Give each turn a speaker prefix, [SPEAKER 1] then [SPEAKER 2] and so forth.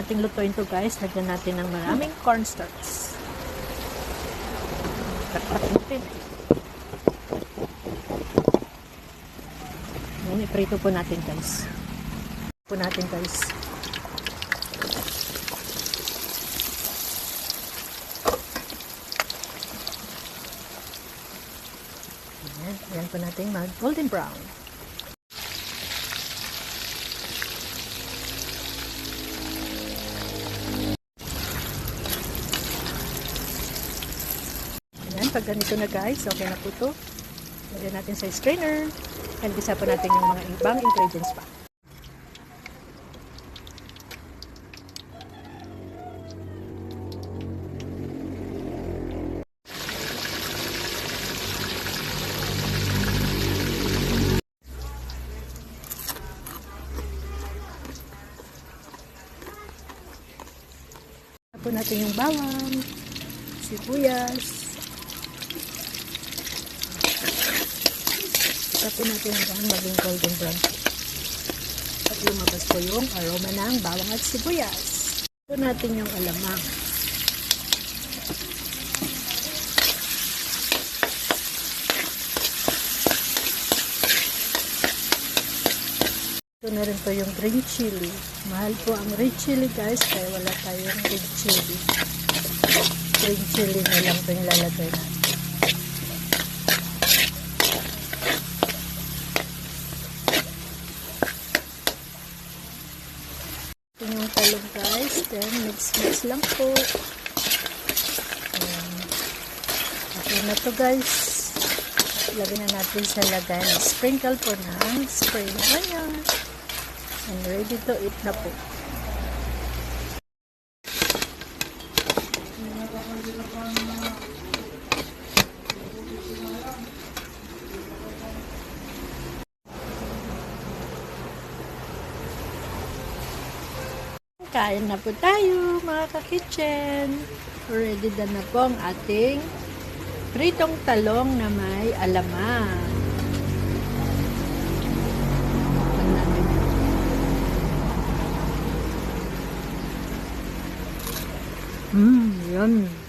[SPEAKER 1] nating lutuin to guys, lagyan natin ng maraming cornstarch. Taktak natin. Ngayon, iprito po natin guys. Po natin guys. Ayan, ayan po natin mag golden brown. Pag ganito na guys, okay na po ito. Lagyan natin sa strainer. And isa pa natin yung mga ibang ingredients pa. Tapos natin yung bawang, sibuyas, Tapos natin hanggang maging golden brown. At lumabas po yung aroma ng bawang at sibuyas. Tapos natin yung alamang. Ito na rin po yung green chili. Mahal po ang red chili guys, kaya wala tayong red chili. Green chili na lang po yung lalagay natin. Ito yung talong guys. Then, mix-mix lang po. Ayan. Okay na to guys. Lagyan na natin sa lagay. Sprinkle po ng spring onion. And ready to eat na po. Kain na po tayo mga ka-kitchen. Ready na na po ang ating pritong talong na may alamang. Mmm, yum.